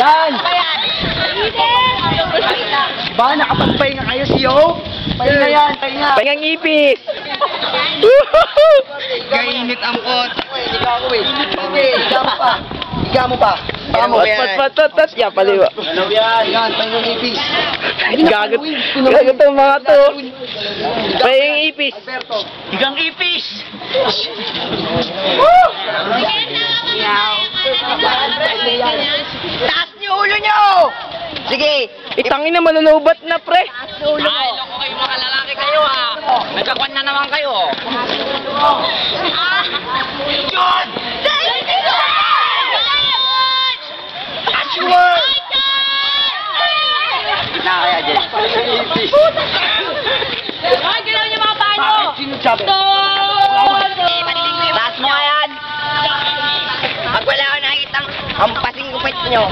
Yan! Ba, nakapagpahinga kayo siyo? Pahinga yan, pahinga. Pahingang ipis! Kainit ang pot. Higa ako eh. Okay, higa mo pa. Higa mo pa. Higa mo. Pat, pat, pat, pat, pat. Yan, paliwa. Ano yan? Yan, pahingang ipis. Gagot. Gagot ang mga to. Pahingang ipis. Higang ipis! Taas niyo ulo niyo! Sige. Itangin na manunubat na, pre. Ay, loko kayo mga lalaki kayo ha. Nagkakwan na naman kayo. John! Aswang! Na kaya dyan. Ay, galaw niyo mga paa niyo. Bakit sinasabi? Taas mo yan. Wala ko pasing kupit niyo.